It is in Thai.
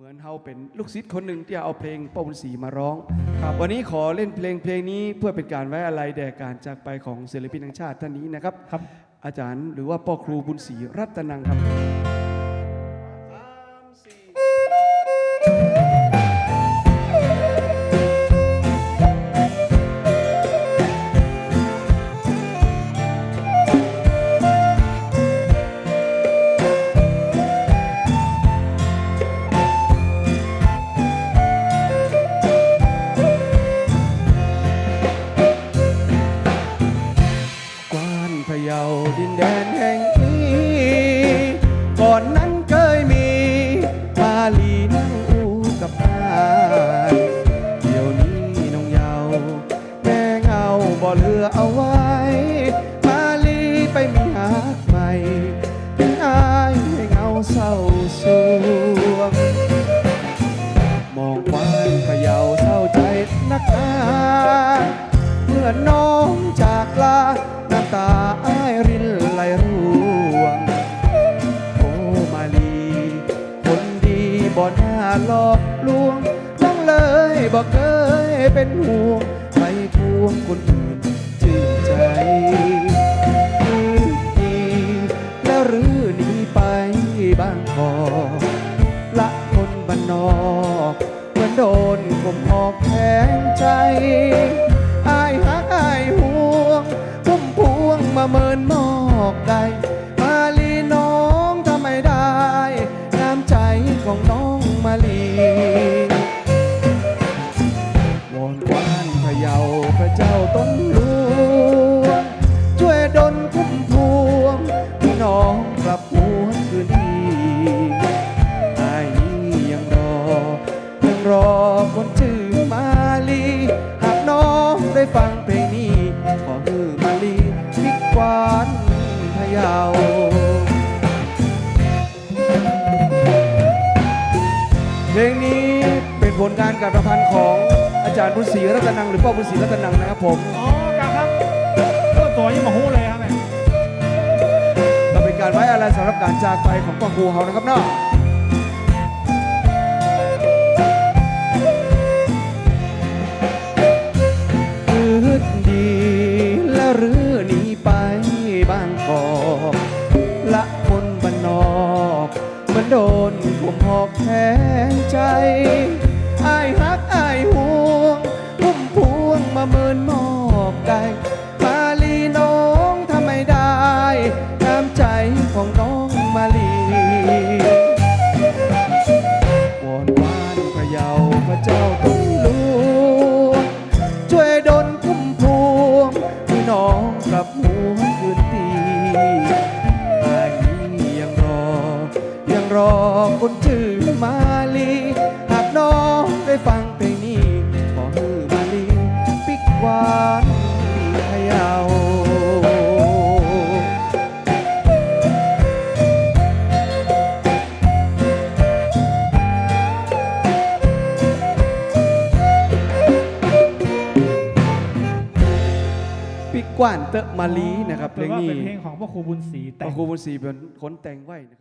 เหมือนเฮาเป็นลูกศิษย์คนหนึ่งที่เอาเพลงป้าบุญศรีมาร้องครับวันนี้ขอเล่นเพลงเพลงนี้เพื่อเป็นการไว้อะไรแด่การจากไปของศิลปินแห่งชาติท่านนี้นะครับ ครับ อาจารย์หรือว่าพ่อครูบุญศรีรัตนังครับ เหลือเอาไว้ มาลีไปมีหักใหม่ถึงอายให้เงาเศร้าสวง มองควานพะเยาเศร้าใจนักหนาเมื่อน้องจากลา น้ำตาอ้ายรินไหลร่วง โอ้มาลี คนดีบ่น่าหลอกลวงน้องเลยบอกเคยเป็นห่วงไปพวงคนอื่น ใจดีแล้วหรือหนีไปบางกอละคนบ้านนอกเหมือนโดนข่มหอกแทงใจอายหักอายห่วงพุ่มพวงมาเมินมอกใดมาลีน้องทำไม่ได้ น้ำใจของน้องมาลีวอนกวานพะเยาพระเจ้าต้นหล ได้ฟังเพลงนี้ขอฮือมาลีพิกวานพะเยาเพลงนี้เป็นผลงานการประพันธ์ของอาจารย์บุญศรีรัตนังหรือพ่อบุญศรีรัตนังนะครับผม อ๋อกครับก็ตัวยังมาหูเลยครับแม่ก็เป็นการไว้อะไรสำหรับการจากไปของพ่อครูเขานะครับเนาะ โดนข่มหอกแทงใจอายฮักอายห่วงพุ่มพวงมาเมินมอบไก่มาลีน้องทำไม่ได้น้ำใจของน้องมาลีวอนวานพระเยาพระเจ้าต้นหลวงช่วยดลพุ่มพวงพี่น้องกลับหัวคืนตี รอคนชื่อมาลีหากน้องได้ฟังเพลงนี้ขอฮือมาลีปิกหวานพะเยาปิกกว่านเตอะมาลีนะครับเพลงแต่ว่านี้เป็นเพลงของพ่อครูบุญศรีพแต่งระครูบุญศรีเป็นคนแต่งไว้นะครับ